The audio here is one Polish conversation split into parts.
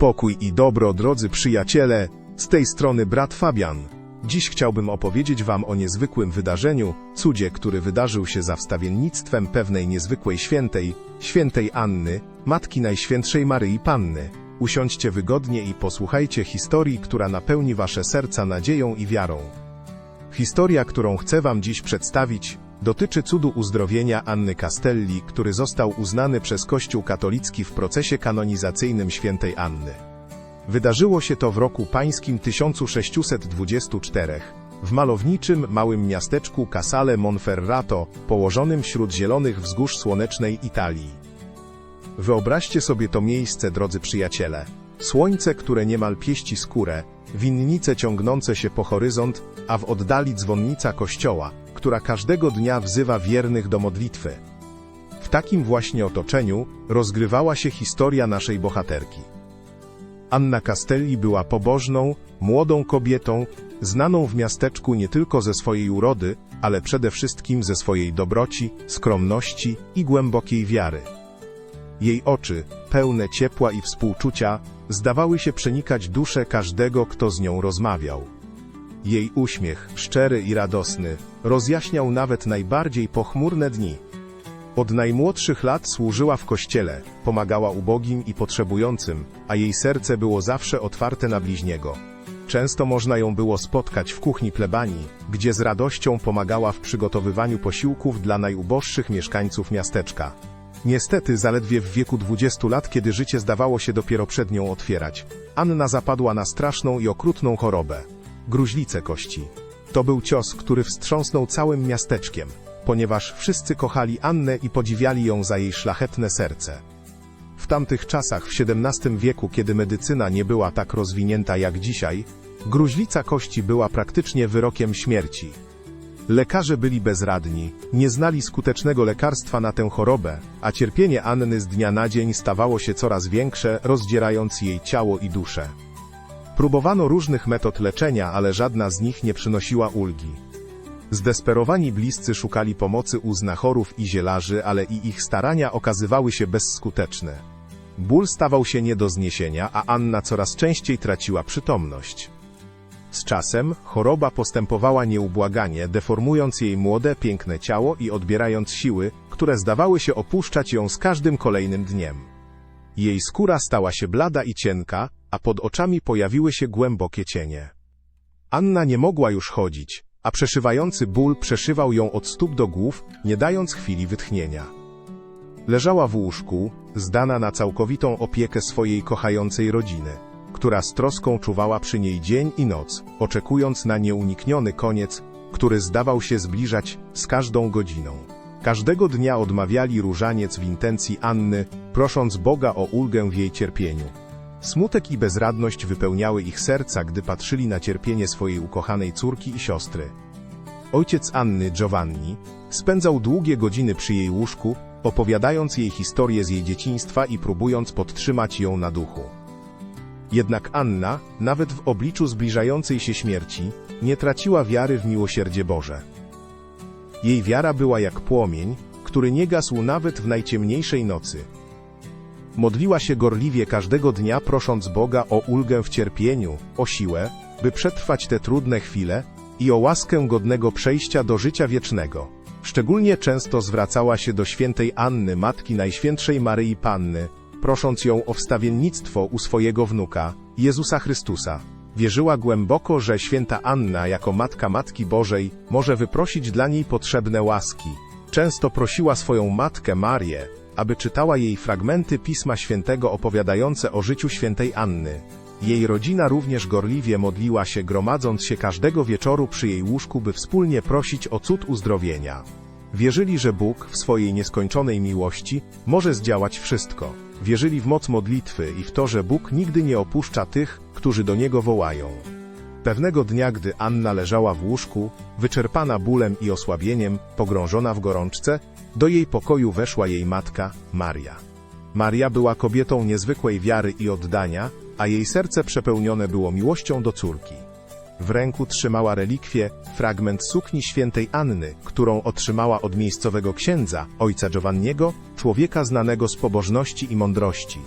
Pokój i dobro, drodzy przyjaciele, z tej strony brat Fabian. Dziś chciałbym opowiedzieć Wam o niezwykłym wydarzeniu, cudzie, który wydarzył się za wstawiennictwem pewnej niezwykłej świętej, świętej Anny, Matki Najświętszej Maryi Panny. Usiądźcie wygodnie i posłuchajcie historii, która napełni Wasze serca nadzieją i wiarą. Historia, którą chcę Wam dziś przedstawić, dotyczy cudu uzdrowienia Anny Castelli, który został uznany przez Kościół katolicki w procesie kanonizacyjnym świętej Anny. Wydarzyło się to w roku pańskim 1624, w malowniczym, małym miasteczku Casale Monferrato, położonym wśród zielonych wzgórz słonecznej Italii. Wyobraźcie sobie to miejsce, drodzy przyjaciele. Słońce, które niemal pieści skórę, winnice ciągnące się po horyzont, a w oddali dzwonnica kościoła, która każdego dnia wzywa wiernych do modlitwy. W takim właśnie otoczeniu rozgrywała się historia naszej bohaterki. Anna Castelli była pobożną, młodą kobietą, znaną w miasteczku nie tylko ze swojej urody, ale przede wszystkim ze swojej dobroci, skromności i głębokiej wiary. Jej oczy, pełne ciepła i współczucia, zdawały się przenikać duszę każdego, kto z nią rozmawiał. Jej uśmiech, szczery i radosny, rozjaśniał nawet najbardziej pochmurne dni. Od najmłodszych lat służyła w kościele, pomagała ubogim i potrzebującym, a jej serce było zawsze otwarte na bliźniego. Często można ją było spotkać w kuchni plebanii, gdzie z radością pomagała w przygotowywaniu posiłków dla najuboższych mieszkańców miasteczka. Niestety, zaledwie w wieku 20 lat, kiedy życie zdawało się dopiero przed nią otwierać, Anna zapadła na straszną i okrutną chorobę gruźlicę kości. To był cios, który wstrząsnął całym miasteczkiem, ponieważ wszyscy kochali Annę i podziwiali ją za jej szlachetne serce. W tamtych czasach, w XVII wieku, kiedy medycyna nie była tak rozwinięta jak dzisiaj, gruźlica kości była praktycznie wyrokiem śmierci. Lekarze byli bezradni, nie znali skutecznego lekarstwa na tę chorobę, a cierpienie Anny z dnia na dzień stawało się coraz większe, rozdzierając jej ciało i duszę. Próbowano różnych metod leczenia, ale żadna z nich nie przynosiła ulgi. Zdesperowani bliscy szukali pomocy u znachorów i zielarzy, ale i ich starania okazywały się bezskuteczne. Ból stawał się nie do zniesienia, a Anna coraz częściej traciła przytomność. Z czasem choroba postępowała nieubłaganie, deformując jej młode, piękne ciało i odbierając siły, które zdawały się opuszczać ją z każdym kolejnym dniem. Jej skóra stała się blada i cienka, a pod oczami pojawiły się głębokie cienie. Anna nie mogła już chodzić, a przeszywający ból przeszywał ją od stóp do głów, nie dając chwili wytchnienia. Leżała w łóżku, zdana na całkowitą opiekę swojej kochającej rodziny, która z troską czuwała przy niej dzień i noc, oczekując na nieunikniony koniec, który zdawał się zbliżać z każdą godziną. Każdego dnia odmawiali różaniec w intencji Anny, prosząc Boga o ulgę w jej cierpieniu. Smutek i bezradność wypełniały ich serca, gdy patrzyli na cierpienie swojej ukochanej córki i siostry. Ojciec Anny, Giovanni, spędzał długie godziny przy jej łóżku, opowiadając jej historię z jej dzieciństwa i próbując podtrzymać ją na duchu. Jednak Anna, nawet w obliczu zbliżającej się śmierci, nie traciła wiary w miłosierdzie Boże. Jej wiara była jak płomień, który nie gasł nawet w najciemniejszej nocy. Modliła się gorliwie każdego dnia, prosząc Boga o ulgę w cierpieniu, o siłę, by przetrwać te trudne chwile i o łaskę godnego przejścia do życia wiecznego. Szczególnie często zwracała się do świętej Anny, matki Najświętszej Maryi Panny, prosząc ją o wstawiennictwo u swojego wnuka, Jezusa Chrystusa. Wierzyła głęboko, że święta Anna, jako matka Matki Bożej, może wyprosić dla niej potrzebne łaski. Często prosiła swoją matkę Marię, aby czytała jej fragmenty Pisma Świętego opowiadające o życiu świętej Anny. Jej rodzina również gorliwie modliła się, gromadząc się każdego wieczoru przy jej łóżku, by wspólnie prosić o cud uzdrowienia. Wierzyli, że Bóg w swojej nieskończonej miłości może zdziałać wszystko. Wierzyli w moc modlitwy i w to, że Bóg nigdy nie opuszcza tych, którzy do Niego wołają. Pewnego dnia, gdy Anna leżała w łóżku, wyczerpana bólem i osłabieniem, pogrążona w gorączce, do jej pokoju weszła jej matka, Maria. Maria była kobietą niezwykłej wiary i oddania, a jej serce przepełnione było miłością do córki. W ręku trzymała relikwię, fragment sukni świętej Anny, którą otrzymała od miejscowego księdza, ojca Giovanniego, człowieka znanego z pobożności i mądrości.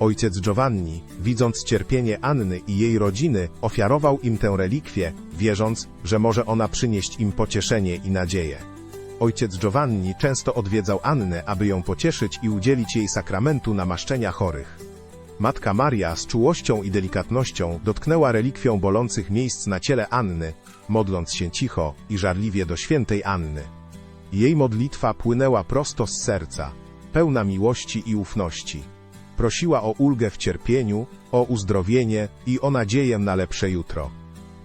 Ojciec Giovanni, widząc cierpienie Anny i jej rodziny, ofiarował im tę relikwię, wierząc, że może ona przynieść im pocieszenie i nadzieję. Ojciec Giovanni często odwiedzał Annę, aby ją pocieszyć i udzielić jej sakramentu namaszczenia chorych. Matka Maria z czułością i delikatnością dotknęła relikwią bolących miejsc na ciele Anny, modląc się cicho i żarliwie do świętej Anny. Jej modlitwa płynęła prosto z serca, pełna miłości i ufności. Prosiła o ulgę w cierpieniu, o uzdrowienie i o nadzieję na lepsze jutro.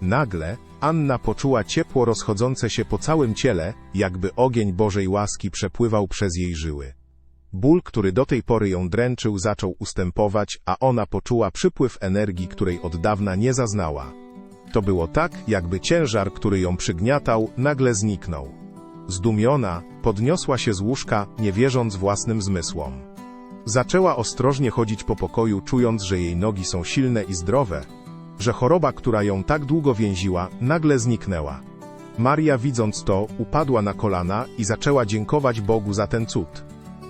Nagle Anna poczuła ciepło rozchodzące się po całym ciele, jakby ogień Bożej łaski przepływał przez jej żyły. Ból, który do tej pory ją dręczył, zaczął ustępować, a ona poczuła przypływ energii, której od dawna nie zaznała. To było tak, jakby ciężar, który ją przygniatał, nagle zniknął. Zdumiona, podniosła się z łóżka, nie wierząc własnym zmysłom. Zaczęła ostrożnie chodzić po pokoju, czując, że jej nogi są silne i zdrowe, że choroba, która ją tak długo więziła, nagle zniknęła. Maria, widząc to, upadła na kolana i zaczęła dziękować Bogu za ten cud.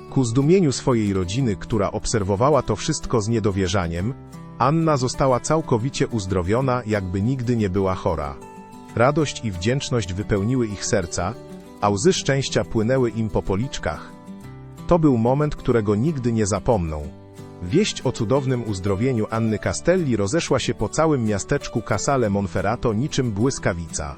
Ku zdumieniu swojej rodziny, która obserwowała to wszystko z niedowierzaniem, Anna została całkowicie uzdrowiona, jakby nigdy nie była chora. Radość i wdzięczność wypełniły ich serca, a łzy szczęścia płynęły im po policzkach. To był moment, którego nigdy nie zapomną. Wieść o cudownym uzdrowieniu Anny Castelli rozeszła się po całym miasteczku Casale Monferrato niczym błyskawica.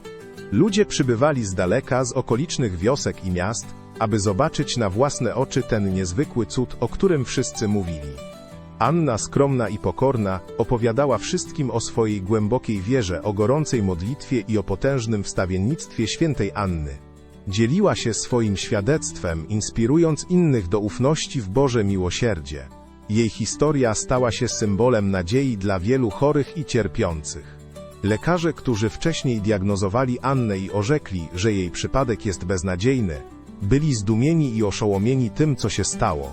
Ludzie przybywali z daleka, z okolicznych wiosek i miast, aby zobaczyć na własne oczy ten niezwykły cud, o którym wszyscy mówili. Anna, skromna i pokorna, opowiadała wszystkim o swojej głębokiej wierze, o gorącej modlitwie i o potężnym wstawiennictwie świętej Anny. Dzieliła się swoim świadectwem, inspirując innych do ufności w Boże miłosierdzie. Jej historia stała się symbolem nadziei dla wielu chorych i cierpiących. Lekarze, którzy wcześniej diagnozowali Annę i orzekli, że jej przypadek jest beznadziejny, byli zdumieni i oszołomieni tym, co się stało.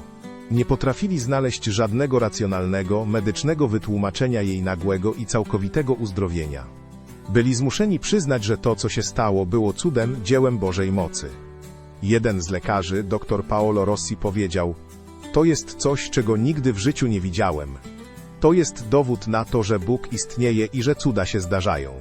Nie potrafili znaleźć żadnego racjonalnego, medycznego wytłumaczenia jej nagłego i całkowitego uzdrowienia. Byli zmuszeni przyznać, że to, co się stało, było cudem, dziełem Bożej mocy. Jeden z lekarzy, dr Paolo Rossi, powiedział: To jest coś, czego nigdy w życiu nie widziałem. To jest dowód na to, że Bóg istnieje i że cuda się zdarzają.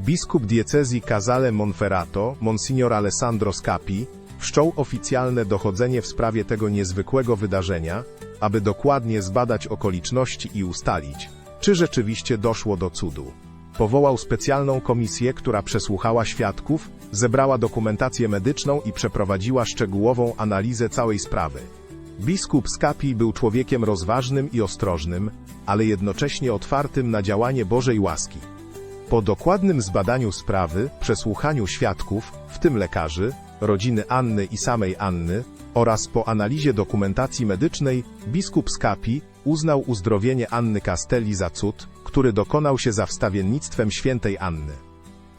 Biskup diecezji Casale Monferrato, Monsignor Alessandro Scapi, wszczął oficjalne dochodzenie w sprawie tego niezwykłego wydarzenia, aby dokładnie zbadać okoliczności i ustalić, czy rzeczywiście doszło do cudu. Powołał specjalną komisję, która przesłuchała świadków, zebrała dokumentację medyczną i przeprowadziła szczegółową analizę całej sprawy. Biskup Skapi był człowiekiem rozważnym i ostrożnym, ale jednocześnie otwartym na działanie Bożej łaski. Po dokładnym zbadaniu sprawy, przesłuchaniu świadków, w tym lekarzy, rodziny Anny i samej Anny, oraz po analizie dokumentacji medycznej, biskup Skapi uznał uzdrowienie Anny Castelli za cud, który dokonał się za wstawiennictwem świętej Anny.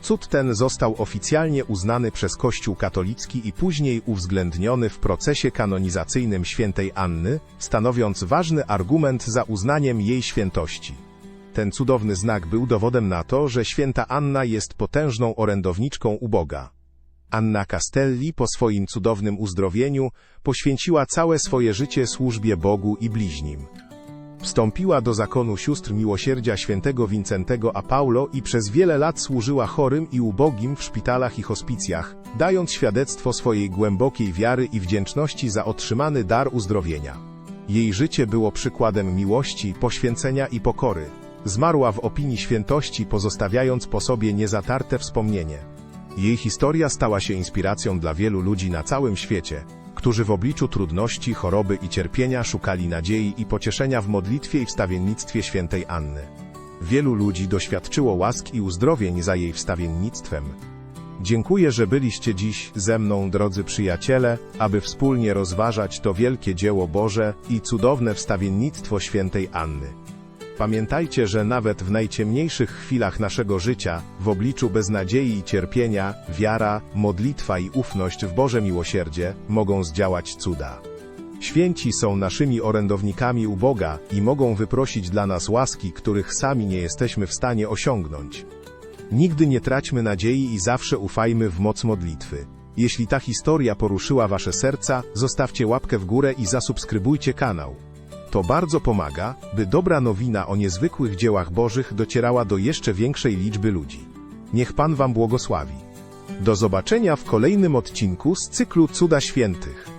Cud ten został oficjalnie uznany przez Kościół katolicki i później uwzględniony w procesie kanonizacyjnym świętej Anny, stanowiąc ważny argument za uznaniem jej świętości. Ten cudowny znak był dowodem na to, że święta Anna jest potężną orędowniczką u Boga. Anna Castelli po swoim cudownym uzdrowieniu poświęciła całe swoje życie służbie Bogu i bliźnim. Wstąpiła do zakonu sióstr miłosierdzia świętego Wincentego a Paulo i przez wiele lat służyła chorym i ubogim w szpitalach i hospicjach, dając świadectwo swojej głębokiej wiary i wdzięczności za otrzymany dar uzdrowienia. Jej życie było przykładem miłości, poświęcenia i pokory. Zmarła w opinii świętości, pozostawiając po sobie niezatarte wspomnienie. Jej historia stała się inspiracją dla wielu ludzi na całym świecie, którzy w obliczu trudności, choroby i cierpienia szukali nadziei i pocieszenia w modlitwie i wstawiennictwie świętej Anny. Wielu ludzi doświadczyło łask i uzdrowień za jej wstawiennictwem. Dziękuję, że byliście dziś ze mną, drodzy przyjaciele, aby wspólnie rozważać to wielkie dzieło Boże i cudowne wstawiennictwo świętej Anny. Pamiętajcie, że nawet w najciemniejszych chwilach naszego życia, w obliczu beznadziei i cierpienia, wiara, modlitwa i ufność w Boże miłosierdzie mogą zdziałać cuda. Święci są naszymi orędownikami u Boga i mogą wyprosić dla nas łaski, których sami nie jesteśmy w stanie osiągnąć. Nigdy nie traćmy nadziei i zawsze ufajmy w moc modlitwy. Jeśli ta historia poruszyła Wasze serca, zostawcie łapkę w górę i zasubskrybujcie kanał. To bardzo pomaga, by dobra nowina o niezwykłych dziełach Bożych docierała do jeszcze większej liczby ludzi. Niech Pan Wam błogosławi. Do zobaczenia w kolejnym odcinku z cyklu Cuda Świętych.